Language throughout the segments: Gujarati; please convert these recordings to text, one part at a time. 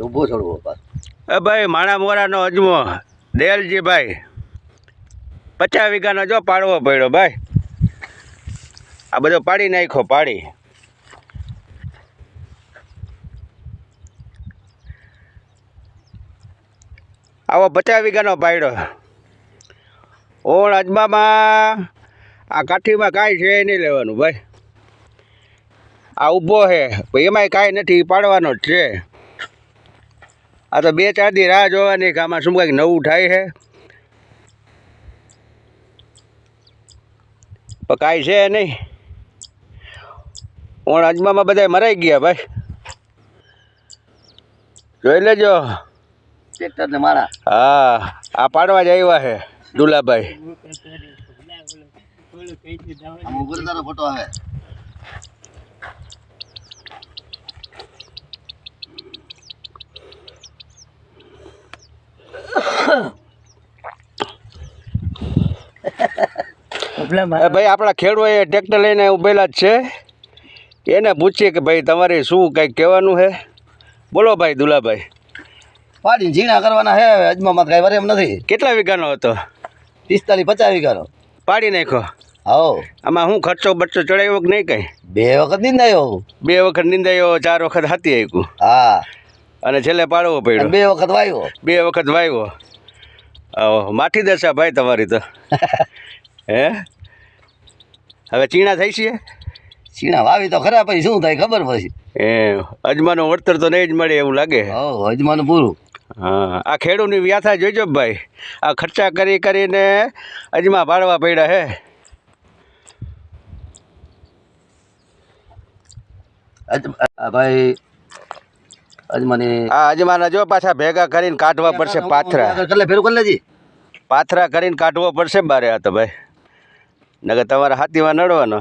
ઊભો છોડવો પાછો ભાઈ માણા મોરાનો અજમો. દેલજી ભાઈ પચાસ વીઘાનો જો પાડવો પડ્યો ભાઈ. આ બધો પાડી નાખ્યો, પાડી. આવો પચાસ વીઘાનો પાડ્યો. ઓણ અજમામાં. આ કાઠીમાં કાંઈ છે નહીં લેવાનું ભાઈ. આ ઊભો છે. એમાંય કાંઈ નથી પાડવાનો જ છે. આ તો બે ચાર દી રાહ જોવાની કે આમાં શું કંઈક નવું થાય છે? પણ કાંઈ છે નહીં. ઓણ અજમામાં બધા મરાઈ ગયા ભાઈ. જોઈ લેજો. ટ્રેક્ટર મારા. હા આ પાડવા જ આવ્યા છે દુલાભાઈ. ફોટો આવે. ભાઈ આપણા ખેડૂએ ટ્રેક્ટર લઈને ઉભેલા જ છે. એને પૂછીએ કે ભાઈ તમારે શું કંઈક કહેવાનું છે? બોલો ભાઈ દુલાભાઈ. પાડીને ઝીણા કરવાના હે હવે અજમામાં કાંઈ વરે એમ નથી. કેટલા વીઘાનો હતો? પિસ્તાલીસ પચાસ વીઘાનો. પાડી નાખ્યો હો આમાં હું ખર્ચો બચ્ચો ચડાવ્યો કે નહીં કંઈ? બે વખત નિંદાયો બે વખત નિંદાયો ચાર વખત હાથી આવ્યું હા. અને છેલ્લે પાડવો પડ્યો. બે વખત વાવ્યો બે વખત વાવ્યો માઠી દશા ભાઈ તમારી તો. હે? હવે ચીણા થઈ છીએ ચીણા વાવી તો ખરા પછી શું થાય ખબર પછી? એ અજમાનું વળતર તો નહીં જ મળે એવું લાગે. હો અજમાનું પૂરું. હા આ ખેડૂતની વ્યાથા જોઈજો ભાઈ. આ ખર્ચા કરી કરીને અજમા પાડવા પડ્યા હે. ભાઈ અજમાની આ અજમાના જો પાછા ભેગા કરીને કાઢવા પડશે પાથરા. એટલે ફેરું કરી લેજી. પાથરા કરીને કાઢવો પડશે બારે આ તો ભાઈ. નગર તમારા હાથીમાં નડવાનો.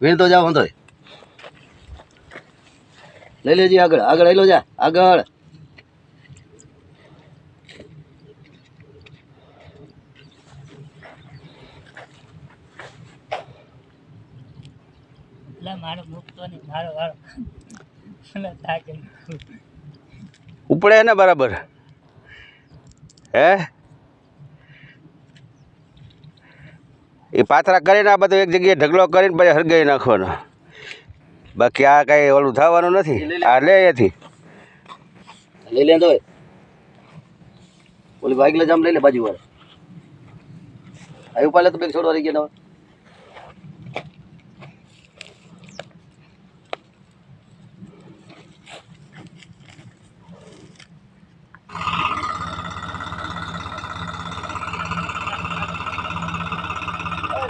વીણ તો જાવ વાંધો. લઈ લેજી આગળ આગળ લઈ લો જા આગળ. મારો મૂકતો નહીં મારો વાળો. ઉપડે ને બરાબર. હે? એ પાથરા કરીને આ બધું એક જગ્યાએ ઢગલો કરીને પછી હરગાઈ નાખવાનો. બાકી આ કાંઈ ઓલું થવાનું નથી. આ લે અહીંયાથી લઈ લે તો ઓલી બાઈક લે જામ લઈ લે બાજુ વાળા આવી પાલે તો બેગ છોડવા રહી ગયા